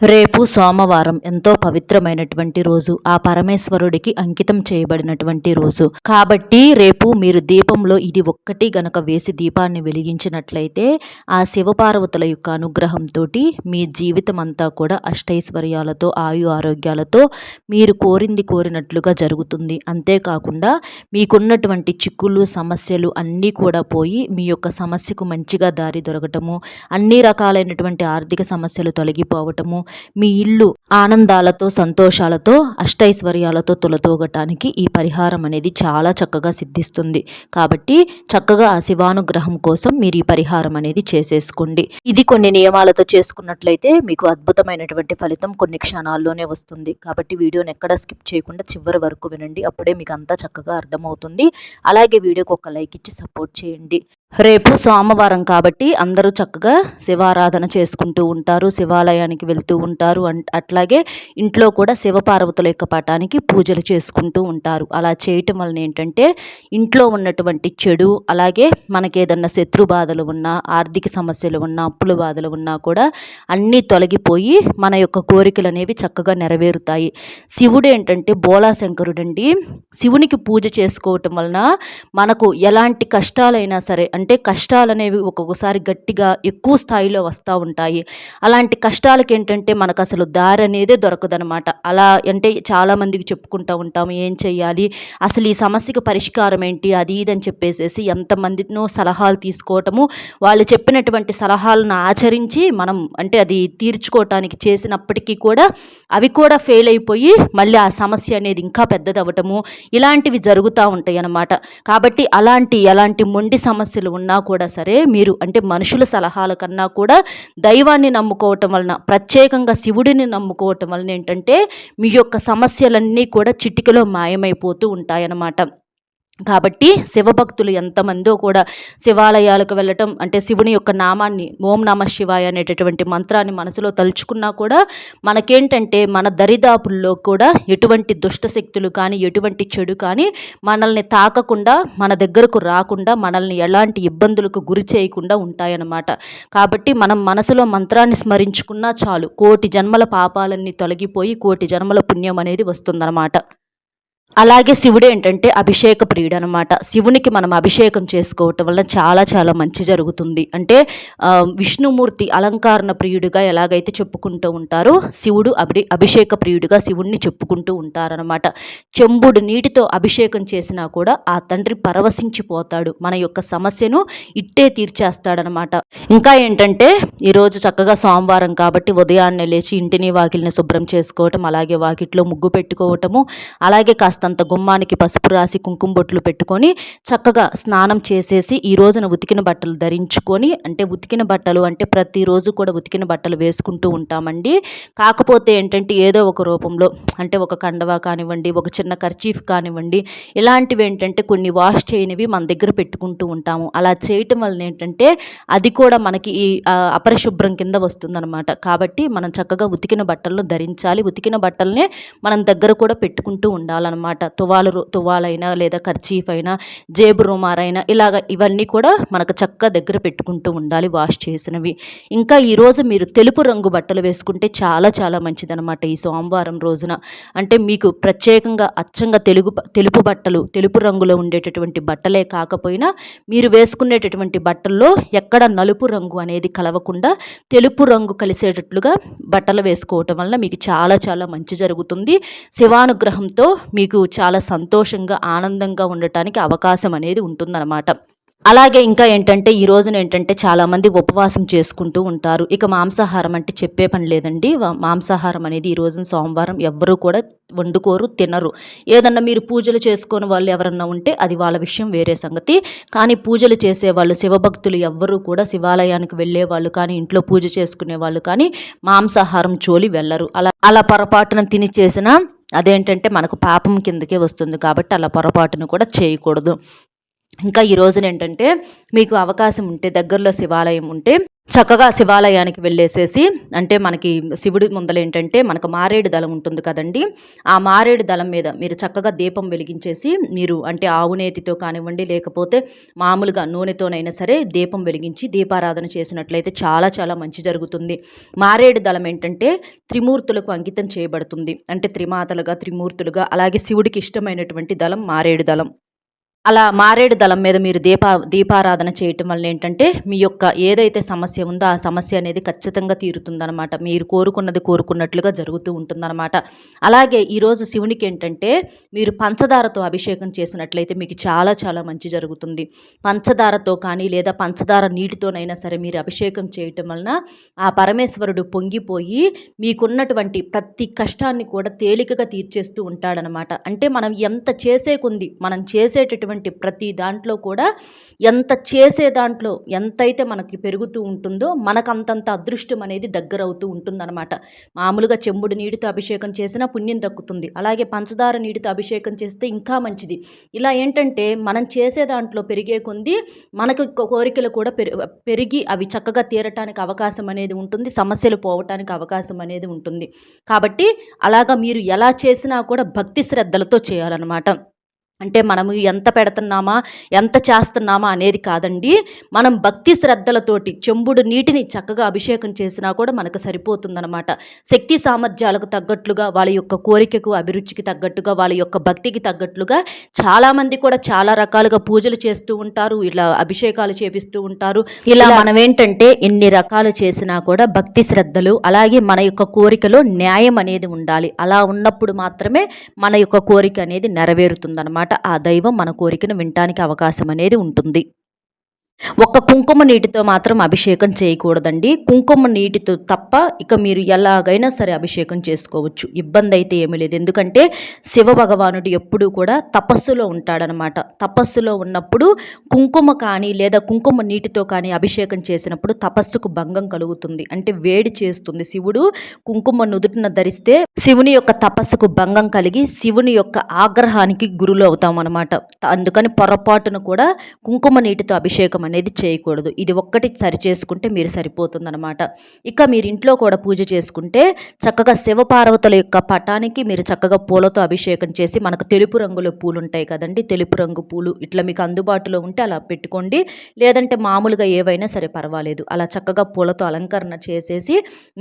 రేపు సోమవారం ఎంతో పవిత్రమైనటువంటి రోజు. ఆ పరమేశ్వరుడికి అంకితం చేయబడినటువంటి రోజు. కాబట్టి రేపు మీరు దీపంలో ఇది ఒక్కటి గనక వేసి దీపాన్ని వెలిగించినట్లయితే ఆ శివపార్వతుల యొక్క అనుగ్రహంతో మీ జీవితం అంతా కూడా అష్టైశ్వర్యాలతో ఆయు ఆరోగ్యాలతో మీరు కోరింది కోరినట్లుగా జరుగుతుంది. అంతేకాకుండా మీకున్నటువంటి చిక్కులు సమస్యలు అన్నీ కూడా పోయి మీ యొక్క సమస్యకు మంచిగా దారి దొరకటము అన్ని రకాలైనటువంటి ఆర్థిక సమస్యలు తొలగిపోవటము మీ ఇల్లు ఆనందాలతో సంతోషాలతో అష్టైశ్వర్యాలతో తొలతోగటానికి ఈ పరిహారం అనేది చాలా చక్కగా సిద్ధిస్తుంది. కాబట్టి చక్కగా ఆ శివానుగ్రహం కోసం మీరు ఈ పరిహారం అనేది చేసేసుకోండి. ఇది కొన్ని నియమాలతో చేసుకున్నట్లయితే మీకు అద్భుతమైనటువంటి ఫలితం కొన్ని క్షణాల్లోనే వస్తుంది. కాబట్టి వీడియోని ఎక్కడ స్కిప్ చేయకుండా చివరి వరకు వినండి. అప్పుడే మీకు అంతా చక్కగా అర్థమవుతుంది. అలాగే వీడియోకి ఒక లైక్ ఇచ్చి సపోర్ట్ చేయండి. రేపు సోమవారం కాబట్టి అందరూ చక్కగా శివారాధన చేసుకుంటూ ఉంటారు శివాలయానికి వెళ్తూ ఉంటారు. అట్లాగే ఇంట్లో కూడా శివపార్వతుల యొక్క పటానికి పూజలు చేసుకుంటూ ఉంటారు. అలా చేయటం వలన ఏంటంటే ఇంట్లో ఉన్నటువంటి చెడు అలాగే మనకేదన్నా శత్రు బాధలు ఉన్నా ఆర్థిక సమస్యలు ఉన్నా అప్పుల బాధలు ఉన్నా కూడా అన్నీ తొలగిపోయి మన యొక్క కోరికలు అనేవి చక్కగా నెరవేరుతాయి. శివుడు ఏంటంటే బోళాశంకరుడండి శివునికి పూజ చేసుకోవటం వలన మనకు ఎలాంటి కష్టాలైనా సరే అంటే కష్టాలు అనేవి ఒక్కొక్కసారి గట్టిగా ఎక్కువ స్థాయిలో వస్తూ ఉంటాయి. అలాంటి కష్టాలకి ఏంటంటే మనకు అసలు దారి అనేదే దొరకదనమాట. అలా అంటే చాలామందికి చెప్పుకుంటూ ఉంటాము ఏం చేయాలి అసలు ఈ సమస్యకు పరిష్కారం ఏంటి? అది ఇది అని చెప్పేసేసి ఎంతమందినో సలహాలు తీసుకోవటము వాళ్ళు చెప్పినటువంటి సలహాలను ఆచరించి మనం అంటే అది తీర్చుకోవటానికి చేసినప్పటికీ కూడా అవి కూడా ఫెయిల్ అయిపోయి మళ్ళీ ఆ సమస్య అనేది ఇంకా పెద్దదవ్వటము ఇలాంటివి జరుగుతూ ఉంటాయి అన్నమాట కాబట్టి అలాంటి ఎలాంటి మొండి సమస్యలు ఉన్నా కూడా సరే మీరు అంటే మనుషుల సలహాల కన్నా కూడా దైవాన్ని నమ్ముకోవటం వలన ప్రత్యేకంగా శివుడిని నమ్ముకోవటం వలన ఏంటంటే మీ యొక్క సమస్యలన్నీ కూడా చిటికలో మాయమైపోతూ ఉంటాయన్నమాట. కాబట్టి శివభక్తులు ఎంతమందో కూడా శివాలయాలకు వెళ్ళటం అంటే శివుని యొక్క నామాన్ని ఓం నమ శివాయ అనేటటువంటి మంత్రాన్ని మనసులో తలుచుకున్నా కూడా మనకేంటంటే మన దరిదాపుల్లో కూడా ఎటువంటి దుష్టశక్తులు కానీ ఎటువంటి చెడు కానీ మనల్ని తాకకుండా మన దగ్గరకు రాకుండా మనల్ని ఎలాంటి ఇబ్బందులకు గురి చేయకుండా ఉంటాయన్నమాట. కాబట్టి మనం మనసులో మంత్రాన్ని స్మరించుకున్నా చాలు కోటి జన్మల పాపాలన్నీ తొలగిపోయి కోటి జన్మల పుణ్యం అనేది వస్తుందన్నమాట. అలాగే శివుడు ఏంటంటే అభిషేక ప్రియుడు అనమాట శివునికి మనం అభిషేకం చేసుకోవటం వల్ల చాలా చాలా మంచి జరుగుతుంది. అంటే విష్ణుమూర్తి అలంకారణ ప్రియుడిగా ఎలాగైతే చెప్పుకుంటూ ఉంటారో శివుడు అభి అభిషేక ప్రియుడిగా శివుణ్ణి చెప్పుకుంటూ ఉంటారనమాట చెంబుడు నీటితో అభిషేకం చేసినా కూడా ఆ తండ్రి పరవశించిపోతాడు. మన యొక్క సమస్యను ఇట్టే తీర్చేస్తాడనమాట ఇంకా ఏంటంటే ఈరోజు చక్కగా సోమవారం కాబట్టి ఉదయాన్నే లేచి ఇంటిని వాకిల్ని శుభ్రం చేసుకోవటం అలాగే వాకిట్లో ముగ్గు పెట్టుకోవటము అలాగే కాస్త కాస్తంత గుమ్మానికి పసుపు రాసి కుంకుమ బొట్లు పెట్టుకొని చక్కగా స్నానం చేసేసి ఈ రోజున ఉతికిన బట్టలు ధరించుకొని అంటే ఉతికిన బట్టలు అంటే ప్రతిరోజు కూడా ఉతికిన బట్టలు వేసుకుంటూ ఉంటామండి. కాకపోతే ఏంటంటే ఏదో ఒక రూపంలో అంటే ఒక కండవా కానివ్వండి ఒక చిన్న ఖర్చీఫ్ కానివ్వండి ఇలాంటివి ఏంటంటే కొన్ని వాష్ చేయనివి మన దగ్గర పెట్టుకుంటూ ఉంటాము. అలా చేయటం వలన ఏంటంటే అది కూడా మనకి ఈ అపరిశుభ్రం కింద వస్తుందన్నమాట. కాబట్టి మనం చక్కగా ఉతికిన బట్టలను ధరించాలి. ఉతికిన బట్టలనే మనం దగ్గర కూడా పెట్టుకుంటూ ఉండాలన్నమాట. అనమాట తువాలు తువాలైనా లేదా ఖర్చీఫ్ అయినా జేబు రుమారైనా ఇలాగ ఇవన్నీ కూడా మనకు చక్క దగ్గర పెట్టుకుంటూ ఉండాలి వాష్ చేసినవి. ఇంకా ఈరోజు మీరు తెలుపు రంగు బట్టలు వేసుకుంటే చాలా చాలా మంచిదనమాట ఈ సోమవారం రోజున. అంటే మీకు ప్రత్యేకంగా అచ్చంగా తెలుగు తెలుపు బట్టలు తెలుపు రంగులో ఉండేటటువంటి బట్టలే కాకపోయినా మీరు వేసుకునేటటువంటి బట్టల్లో ఎక్కడ నలుపు రంగు అనేది కలవకుండా తెలుపు రంగు కలిసేటట్లుగా బట్టలు వేసుకోవటం వల్ల మీకు చాలా చాలా మంచి జరుగుతుంది. శివానుగ్రహంతో మీకు చాలా సంతోషంగా ఆనందంగా ఉండటానికి అవకాశం అనేది ఉంటుందన్నమాట. అలాగే ఇంకా ఏంటంటే ఈ రోజున ఏంటంటే చాలామంది ఉపవాసం చేసుకుంటూ ఉంటారు. ఇక మాంసాహారం అంటే చెప్పే పని లేదండి. మాంసాహారం అనేది ఈ రోజున సోమవారం ఎవ్వరూ కూడా వండుకోరు తినరు. ఏదన్నా మీరు పూజలు చేసుకొని వాళ్ళు ఎవరన్నా ఉంటే అది వాళ్ళ విషయం వేరే సంగతి. కానీ పూజలు చేసేవాళ్ళు శివభక్తులు ఎవ్వరూ కూడా శివాలయానికి వెళ్ళే వాళ్ళు కానీ ఇంట్లో పూజ చేసుకునే వాళ్ళు కానీ మాంసాహారం చోలి వెళ్ళరు. అలా అలా పొరపాటున తిని చేసిన అదేంటంటే మనకు పాపం కిందకే వస్తుంది కాబట్టి అలా పొరపాటును కూడా చేయకూడదు. ఇంకా ఈ రోజున ఏంటంటే మీకు అవకాశం ఉంటే దగ్గరలో శివాలయం ఉంటే చక్కగా శివాలయానికి వెళ్ళేసేసి అంటే మనకి శివుడి ముందలేంటంటే మనకు మారేడు దళం ఉంటుంది కదండి. ఆ మారేడు దళం మీద మీరు చక్కగా దీపం వెలిగించేసి మీరు అంటే ఆవు నేతితో కానివ్వండి లేకపోతే మామూలుగా నూనెతోనైనా సరే దీపం వెలిగించి దీపారాధన చేసినట్లయితే చాలా చాలా మంచి జరుగుతుంది. మారేడు దళం ఏంటంటే త్రిమూర్తులకు అంకితం చేయబడుతుంది. అంటే త్రిమాతలుగా త్రిమూర్తులుగా అలాగే శివుడికి ఇష్టమైనటువంటి దళం మారేడు దళం. అలా మారేడు దళం మీద మీరు దీపా దీపారాధన చేయటం వల్ల ఏంటంటే మీ యొక్క ఏదైతే సమస్య ఉందో ఆ సమస్య అనేది ఖచ్చితంగా తీరుతుందనమాట మీరు కోరుకున్నది కోరుకున్నట్లుగా జరుగుతూ ఉంటుందన్నమాట. అలాగే ఈరోజు శివునికి ఏంటంటే మీరు పంచదారతో అభిషేకం చేసినట్లయితే మీకు చాలా చాలా మంచి జరుగుతుంది. పంచదారతో కానీ లేదా పంచదార నీటితోనైనా సరే మీరు అభిషేకం చేయటం వలన ఆ పరమేశ్వరుడు పొంగిపోయి మీకున్నటువంటి ప్రతి కష్టాన్ని కూడా తేలికగా తీర్చేస్తూ ఉంటాడనమాట అంటే మనం ఎంత చేసే కొంది మనం చేసేటటువంటి చేసేటువంటి ప్రతి దాంట్లో కూడా ఎంత చేసే దాంట్లో ఎంతైతే మనకి పెరుగుతూ ఉంటుందో మనకు అంతంత అదృష్టం అనేది దగ్గర అవుతూ ఉంటుందన్నమాట. మామూలుగా చెంబుడు నీటితో అభిషేకం చేసినా పుణ్యం దక్కుతుంది. అలాగే పంచదార నీటితో అభిషేకం చేస్తే ఇంకా మంచిది. ఇలా ఏంటంటే మనం చేసే దాంట్లో పెరిగే కొంది మనకు కోరికలు కూడా పెరిగి అవి చక్కగా తీరటానికి అవకాశం అనేది ఉంటుంది. సమస్యలు పోవటానికి అవకాశం అనేది ఉంటుంది. కాబట్టి అలాగా మీరు ఎలా చేసినా కూడా భక్తి శ్రద్ధలతో చేయాలన్నమాట. అంటే మనము ఎంత పెడుతున్నామా ఎంత చేస్తున్నామా అనేది కాదండి. మనం భక్తి శ్రద్ధలతోటి చెంబుడు నీటిని చక్కగా అభిషేకం చేసినా కూడా మనకు సరిపోతుందనమాట శక్తి సామర్థ్యాలకు తగ్గట్లుగా వాళ్ళ యొక్క కోరికకు అభిరుచికి తగ్గట్టుగా వాళ్ళ యొక్క భక్తికి తగ్గట్లుగా చాలామంది కూడా చాలా రకాలుగా పూజలు చేస్తూ ఉంటారు ఇలా అభిషేకాలు చేపిస్తూ ఉంటారు. ఇలా మనం ఏంటంటే ఎన్ని రకాలు చేసినా కూడా భక్తి శ్రద్ధలు అలాగే మన యొక్క కోరికలో న్యాయం అనేది ఉండాలి. అలా ఉన్నప్పుడు మాత్రమే మన యొక్క కోరిక అనేది నెరవేరుతుందనమాట ఆ దైవం మన కోరికను వినటానికి అవకాశం అనేది ఉంటుంది. ఒక్క కుంకుమ నీటితో మాత్రం అభిషేకం చేయకూడదండి. కుంకుమ నీటితో తప్ప ఇక మీరు ఎలాగైనా సరే అభిషేకం చేసుకోవచ్చు. ఇబ్బంది అయితే ఏమీ లేదు. ఎందుకంటే శివ భగవానుడు ఎప్పుడూ కూడా తపస్సులో ఉంటాడనమాట. తపస్సులో ఉన్నప్పుడు కుంకుమ కానీ లేదా కుంకుమ నీటితో కానీ అభిషేకం చేసినప్పుడు తపస్సుకు భంగం కలుగుతుంది. అంటే వేడి చేస్తుంది. శివుడు కుంకుమ నుదుటిన ధరిస్తే శివుని యొక్క తపస్సుకు భంగం కలిగి శివుని యొక్క ఆగ్రహానికి గురులు అవుతాం అనమాట అందుకని పొరపాటును కూడా కుంకుమ నీటితో అభిషేకం అనేది చేయకూడదు. ఇది ఒక్కటి సరి చేసుకుంటే మీరు సరిపోతుందనమాట ఇక మీరు ఇంట్లో కూడా పూజ చేసుకుంటే చక్కగా శివపార్వతుల యొక్క పటానికి మీరు చక్కగా పూలతో అభిషేకం చేసి మనకు తెలుపు రంగులో పూలు ఉంటాయి కదండి. తెలుపు రంగు పూలు ఇట్లా మీకు అందుబాటులో ఉంటే అలా పెట్టుకోండి. లేదంటే మామూలుగా ఏవైనా సరే పర్వాలేదు. అలా చక్కగా పూలతో అలంకరణ చేసేసి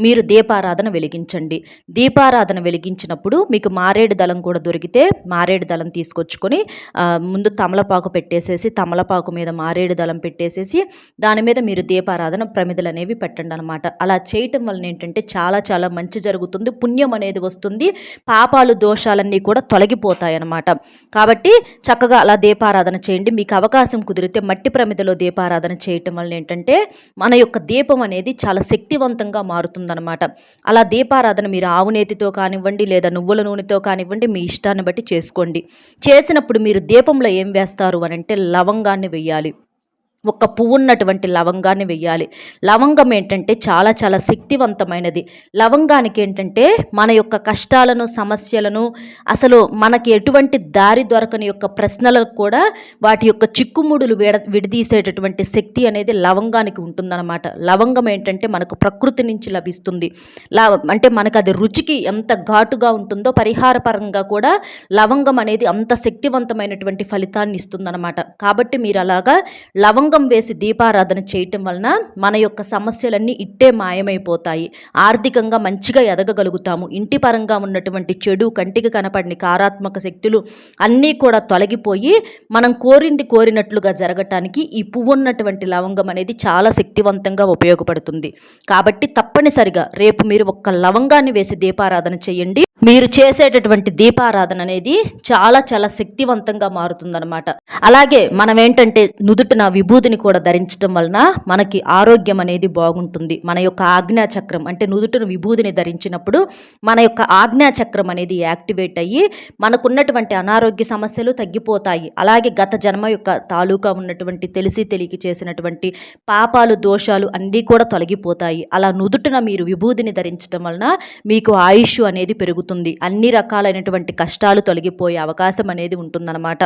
మీరు దీపారాధన వెలిగించండి. దీపారాధన వెలిగించినప్పుడు మీకు మారేడు దళం కూడా దొరికితే మారేడు దళం తీసుకొచ్చుకొని ముందు తమలపాకు పెట్టేసేసి తమలపాకు మీద మారేడు దళం పెట్టి పెట్టేసేసి దాని మీద మీరు దీపారాధన ప్రమిదలు అనేవి పెట్టండి అనమాట అలా చేయటం వలన ఏంటంటే చాలా చాలా మంచి జరుగుతుంది. పుణ్యం అనేది వస్తుంది. పాపాలు దోషాలన్నీ కూడా తొలగిపోతాయి అన్నమాట. కాబట్టి చక్కగా అలా దీపారాధన చేయండి. మీకు అవకాశం కుదిరితే మట్టి ప్రమిదలో దీపారాధన చేయటం వలన ఏంటంటే మన యొక్క దీపం అనేది చాలా శక్తివంతంగా మారుతుందనమాట అలా దీపారాధన మీరు ఆవు నేతితో కానివ్వండి లేదా నువ్వుల నూనెతో కానివ్వండి మీ ఇష్టాన్ని బట్టి చేసుకోండి. చేసినప్పుడు మీరు దీపంలో ఏం వేస్తారు అని అంటే లవంగాన్ని వెయ్యాలి ఒక పువ్వు ఉన్నటువంటి లవంగాన్ని వెయ్యాలి. లవంగం ఏంటంటే చాలా చాలా శక్తివంతమైనది. లవంగానికి ఏంటంటే మన యొక్క కష్టాలను సమస్యలను అసలు మనకి ఎటువంటి దారి దొరకని యొక్క ప్రశ్నలకు కూడా వాటి యొక్క చిక్కుముడులు విడ విడదీసేటటువంటి శక్తి అనేది లవంగానికి ఉంటుందన్నమాట. లవంగం ఏంటంటే మనకు ప్రకృతి నుంచి లభిస్తుంది. అంటే మనకు అది రుచికి ఎంత ఘాటుగా ఉంటుందో పరిహారపరంగా కూడా లవంగం అనేది అంత శక్తివంతమైనటువంటి ఫలితాన్ని ఇస్తుందన్నమాట. కాబట్టి మీరు అలాగా లవంగ లవంగం వేసి దీపారాధన చేయటం వలన మన యొక్క సమస్యలన్నీ ఇట్టే మాయమైపోతాయి. ఆర్థికంగా మంచిగా ఎదగగలుగుతాము. ఇంటి పరంగా ఉన్నటువంటి చెడు కంటికి కనపడిన కారాత్మక శక్తులు అన్నీ కూడా తొలగిపోయి మనం కోరింది కోరినట్లుగా జరగటానికి ఈ పువ్వు ఉన్నటువంటి లవంగం అనేది చాలా శక్తివంతంగా ఉపయోగపడుతుంది. కాబట్టి తప్పనిసరిగా రేపు మీరు ఒక్క లవంగాన్ని వేసి దీపారాధన చేయండి. మీరు చేసేటటువంటి దీపారాధన అనేది చాలా చాలా శక్తివంతంగా మారుతుందన్నమాట. అలాగే మనం ఏంటంటే నుదుటిన విభూతిని కూడా ధరించడం వలన మనకి ఆరోగ్యం అనేది బాగుంటుంది. మన యొక్క ఆజ్ఞా చక్రం అంటే నుదుటను విభూతిని ధరించినప్పుడు మన యొక్క ఆజ్ఞా చక్రం అనేది యాక్టివేట్ అయ్యి మనకున్నటువంటి అనారోగ్య సమస్యలు తగ్గిపోతాయి. అలాగే గత జన్మ యొక్క తాలూకా ఉన్నటువంటి తెలిసి తెలియక చేసినటువంటి పాపాలు దోషాలు అన్నీ కూడా తొలగిపోతాయి. అలా నుదుటన మీరు విభూతిని ధరించడం వలన మీకు ఆయుష్ అనేది పెరుగుతుంది. అన్ని రకాలైనటువంటి కష్టాలు తొలగిపోయే అవకాశం అనేది ఉంటుందన్నమాట.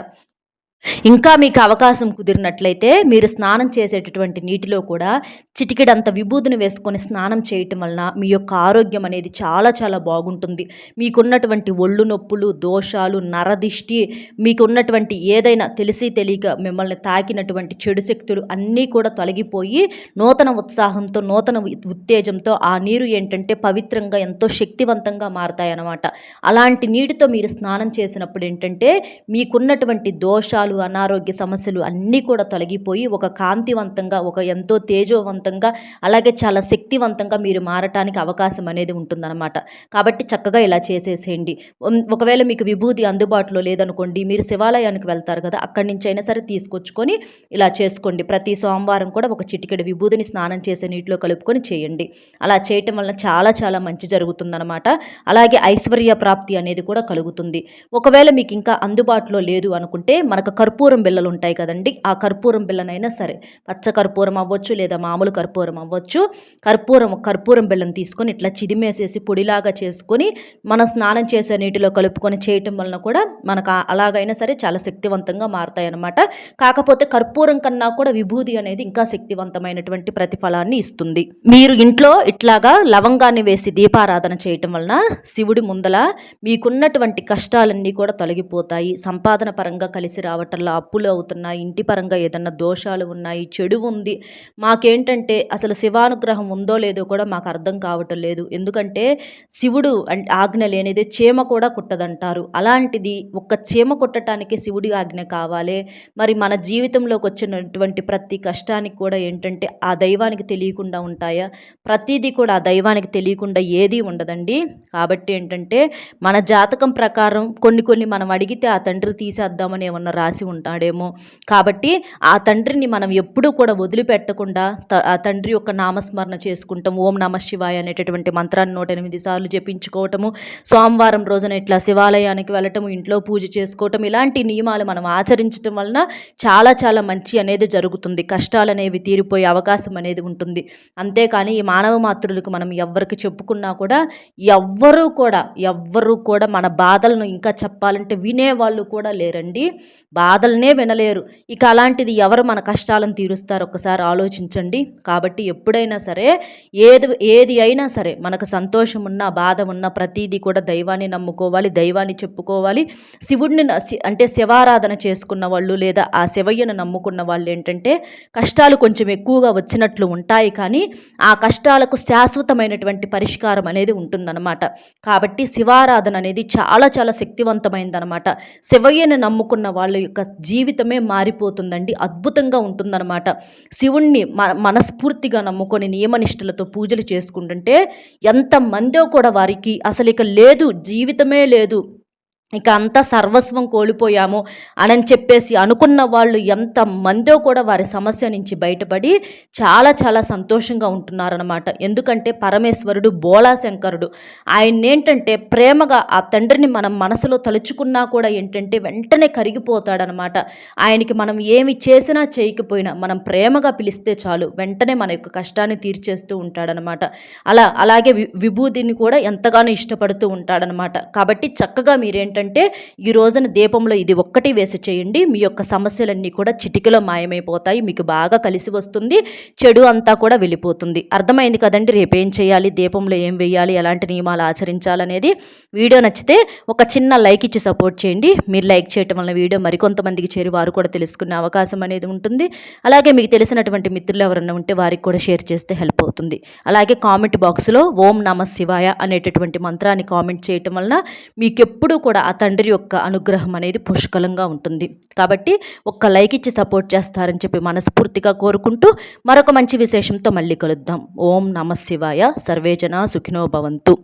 ఇంకా మీకు అవకాశం కుదిరినట్లయితే మీరు స్నానం చేసేటటువంటి నీటిలో కూడా చిటికెడంత విభూతిని వేసుకొని స్నానం చేయటం వలన మీ యొక్క ఆరోగ్యం అనేది చాలా చాలా బాగుంటుంది. మీకున్నటువంటి ఒళ్ళు నొప్పులు దోషాలు నరదిష్టి మీకున్నటువంటి ఏదైనా తెలిసి తెలియక మిమ్మల్ని తాకినటువంటి చెడు శక్తులు అన్నీ కూడా తొలగిపోయి నూతన ఉత్సాహంతో నూతన ఉత్తేజంతో ఆ నీరు ఏంటంటే పవిత్రంగా ఎంతో శక్తివంతంగా మారతాయన్నమాట. అలాంటి నీటితో మీరు స్నానం చేసినప్పుడు ఏంటంటే మీకున్నటువంటి దోషాలు అనారోగ్య సమస్యలు అన్నీ కూడా తొలగిపోయి ఒక కాంతివంతంగా ఒక ఎంతో తేజోవంతంగా అలాగే చాలా శక్తివంతంగా మీరు మారటానికి అవకాశం అనేది ఉంటుందన్నమాట. కాబట్టి చక్కగా ఇలా చేసేసేయండి. ఒకవేళ మీకు విభూతి అందుబాటులో లేదనుకోండి మీరు శివాలయానికి వెళ్తారు కదా అక్కడి నుంచి అయినా సరే తీసుకొచ్చుకొని ఇలా చేసుకోండి. ప్రతి సోమవారం కూడా ఒక చిటికెడు విభూతిని స్నానం చేసే నీటిలో కలుపుకొని చేయండి. అలా చేయటం వలన చాలా చాలా మంచి జరుగుతుందన్నమాట. అలాగే ఐశ్వర్య ప్రాప్తి అనేది కూడా కలుగుతుంది. ఒకవేళ మీకు ఇంకా అందుబాటులో లేదు అనుకుంటే మనకు కర్పూరం బిళ్ళలు ఉంటాయి కదండి. ఆ కర్పూరం బిళ్ళనైనా సరే పచ్చ కర్పూరం అవ్వచ్చు లేదా మామూలు కర్పూరం అవ్వచ్చు. కర్పూరం కర్పూరం బిళ్ళను తీసుకొని ఇట్లా చిదిమేసేసి పొడిలాగా చేసుకొని మనం స్నానం చేసే నీటిలో కలుపుకొని చేయటం వలన కూడా మనకు అలాగైనా సరే చాలా శక్తివంతంగా మారుతాయన్నమాట. కాకపోతే కర్పూరం కన్నా కూడా విభూది అనేది ఇంకా శక్తివంతమైనటువంటి ప్రతిఫలాన్ని ఇస్తుంది. మీరు ఇంట్లో ఇట్లాగా లవంగాన్ని వేసి దీపారాధన చేయటం వలన శివుడి ముందల మీకున్నటువంటి కష్టాలన్నీ కూడా తొలగిపోతాయి. సంపాదన పరంగా కలిసి రావడం రావటంలో అప్పులు అవుతున్నాయి ఇంటి పరంగా ఏదన్నా దోషాలు ఉన్నాయి చెడు ఉంది మాకేంటంటే అసలు శివానుగ్రహం ఉందో లేదో కూడా మాకు అర్థం కావటం లేదు. ఎందుకంటే శివుడు ఆజ్ఞ లేనిదే చీమ కూడా కుట్టదంటారు. అలాంటిది ఒక్క చీమ కుట్టడానికి శివుడి ఆజ్ఞ కావాలి. మరి మన జీవితంలోకి వచ్చినటువంటి ప్రతి కష్టానికి కూడా ఏంటంటే ఆ దైవానికి తెలియకుండా ఉంటాయా? ప్రతిదీ కూడా ఆ దైవానికి తెలియకుండా ఏదీ ఉండదండి. కాబట్టి ఏంటంటే మన జాతకం ప్రకారం కొన్ని కొన్ని మనం అడిగితే ఆ తండ్రి తీసేద్దామని ఏమన్నా రాసి రాసి ఉంటాడేమో. కాబట్టి ఆ తండ్రిని మనం ఎప్పుడూ కూడా వదిలిపెట్టకుండా ఆ తండ్రి యొక్క నామస్మరణ చేసుకుంటాం ఓం నమ శివాయ అనేటటువంటి మంత్రాన్ని నూట ఎనిమిది సార్లు జపించుకోవటము సోమవారం రోజున ఇట్లా శివాలయానికి వెళ్ళటము ఇంట్లో పూజ చేసుకోవటం ఇలాంటి నియమాలు మనం ఆచరించటం వలన చాలా చాలా మంచి అనేది జరుగుతుంది. కష్టాలు అనేవి తీరిపోయే అవకాశం అనేది ఉంటుంది. అంతేకాని ఈ మానవ మాతృలకు మనం ఎవరికి చెప్పుకున్నా కూడా ఎవ్వరూ కూడా ఎవ్వరూ కూడా మన బాధలను ఇంకా చెప్పాలంటే వినేవాళ్ళు కూడా లేరండి. బా బాధలనే వినలేరు. ఇక అలాంటిది ఎవరు మన కష్టాలను తీరుస్తారు? ఒకసారి ఆలోచించండి. కాబట్టి ఎప్పుడైనా సరే ఏది ఏది అయినా సరే మనకు సంతోషం ఉన్నా బాధ ఉన్నా ప్రతీది కూడా దైవాన్ని నమ్ముకోవాలి దైవాన్ని చెప్పుకోవాలి. శివుడిని అంటే శివారాధన చేసుకున్న వాళ్ళు లేదా ఆ శివయ్యను నమ్ముకున్న వాళ్ళు ఏంటంటే కష్టాలు కొంచెం ఎక్కువగా వచ్చినట్లు ఉంటాయి కానీ ఆ కష్టాలకు శాశ్వతమైనటువంటి పరిష్కారం అనేది ఉంటుందన్నమాట. కాబట్టి శివారాధన అనేది చాలా చాలా శక్తివంతమైందనమాట శివయ్యను నమ్ముకున్న వాళ్ళు యొక్క జీవితమే మారిపోతుందండి అద్భుతంగా ఉంటుందన్నమాట. శివుణ్ణి మ మనస్ఫూర్తిగా నమ్ముకొని నియమనిష్టలతో పూజలు చేసుకుంటుంటే ఎంతమందో కూడా వారికి అసలు ఇక లేదు జీవితమే లేదు. ఇక అంతా సర్వస్వం కోల్పోయాము అని చెప్పేసి అనుకున్న వాళ్ళు ఎంత మందో కూడా వారి సమస్య నుంచి బయటపడి చాలా చాలా సంతోషంగా ఉంటున్నారనమాట ఎందుకంటే పరమేశ్వరుడు బోళాశంకరుడు. ఆయన ఏంటంటే ప్రేమగా ఆ తండ్రిని మనం మనసులో తలుచుకున్నా కూడా ఏంటంటే వెంటనే కరిగిపోతాడనమాట ఆయనకి మనం ఏమి చేసినా చేయకపోయినా మనం ప్రేమగా పిలిస్తే చాలు. వెంటనే మన యొక్క కష్టాన్ని తీర్చేస్తూ ఉంటాడనమాట అలా అలాగే విభూతిని కూడా ఎంతగానో ఇష్టపడుతూ ఉంటాడనమాట కాబట్టి చక్కగా మీరేంటంటే ఏంటంటే ఈ రోజున దీపంలో ఇది ఒక్కటి వేసి చేయండి. మీ యొక్క సమస్యలన్నీ కూడా చిటికలో మాయమైపోతాయి. మీకు బాగా కలిసి వస్తుంది. చెడు అంతా కూడా వెళ్ళిపోతుంది. అర్థమైంది కదండి? రేపేం చేయాలి? దీపంలో ఏం వేయాలి? ఎలాంటి నియమాలు ఆచరించాలనేది. వీడియో నచ్చితే ఒక చిన్న లైక్ ఇచ్చి సపోర్ట్ చేయండి. మీరు లైక్ చేయటం వల్ల వీడియో మరికొంతమందికి చేరి వారు కూడా తెలుసుకునే అవకాశం అనేది ఉంటుంది. అలాగే మీకు తెలిసినటువంటి మిత్రులు ఎవరన్నా ఉంటే వారికి కూడా షేర్ చేస్తే హెల్ప్ అవుతుంది. అలాగే కామెంట్ బాక్స్లో ఓం నమ శివాయ అనేటటువంటి మంత్రాన్ని కామెంట్ చేయటం వలన మీకు ఎప్పుడూ కూడా ఆ తండ్రి యొక్క అనుగ్రహం అనేది పుష్కలంగా ఉంటుంది. కాబట్టి ఒక్క లైక్ ఇచ్చి సపోర్ట్ చేస్తారని చెప్పి మనస్ఫూర్తిగా కోరుకుంటూ మరొక మంచి విశేషంతో మళ్ళీ కలుద్దాం. ఓం నమ శివాయ. సర్వేజన సుఖినో భవంతు.